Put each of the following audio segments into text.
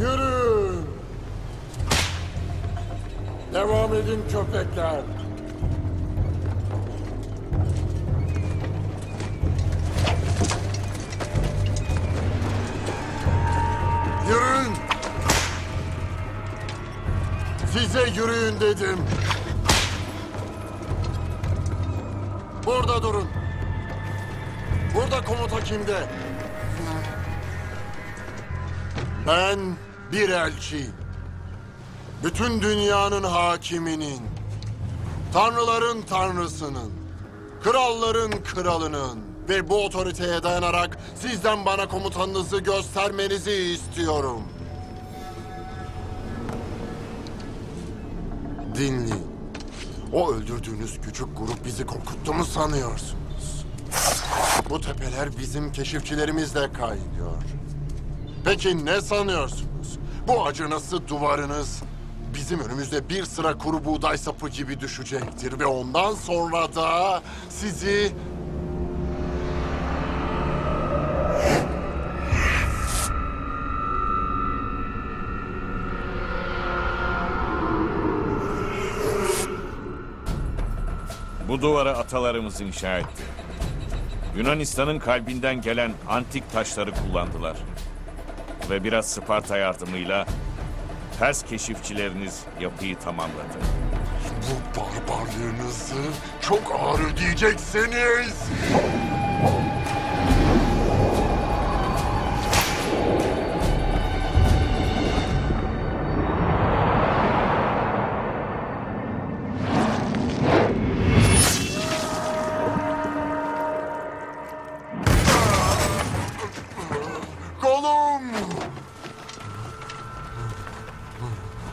Yürüyün. Devam edin köpekler. Yürüyün. Size yürüyün dedim. Burada durun. Burada komuta kimde? Ben bir elçiyim. Bütün dünyanın hakiminin, tanrıların tanrısının, kralların kralının ve bu otoriteye dayanarak sizden bana komutanınızı göstermenizi istiyorum. Dinleyin. O öldürdüğünüz küçük grup bizi korkuttu mu sanıyorsunuz? Bu tepeler bizim keşifçilerimizle kaynıyor. Peki ne sanıyorsunuz? Bu acınası duvarınız bizim önümüzde bir sıra kuru buğday sapı gibi düşecektir ve ondan sonra da sizi Bu duvara atalarımız inşa etti. Yunanistan'ın kalbinden gelen antik taşları kullandılar. Ve biraz Sparta yardımıyla Pers keşifçileriniz yapıyı tamamladı. bu barbarlığınızı çok ağır ödeyeceksiniz.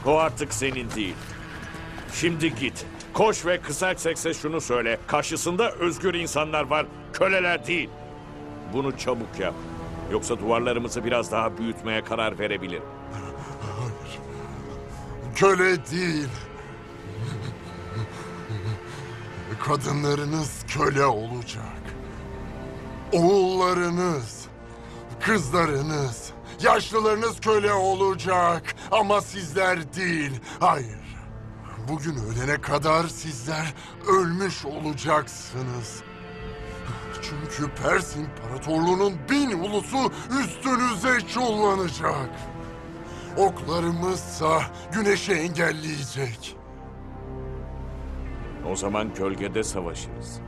O artık senin değil. Şimdi git. Koş ve kısa sesle şunu söyle. Karşısında özgür insanlar var, köleler değil. Bunu çabuk yap. Yoksa duvarlarımızı biraz daha büyütmeye karar verebilir. Köle değil. Kadınlarınız köle olacak. Oğullarınız, kızlarınız, yaşlılarınız köle olacak. Ama sizler değil. Hayır. Bugün öğlene kadar sizler ölmüş olacaksınız. Çünkü Pers İmparatorluğu'nun bin ulusu üstünüze çullanacak. Oklarımızsa güneşi engelleyecek. O zaman gölgede savaşırız.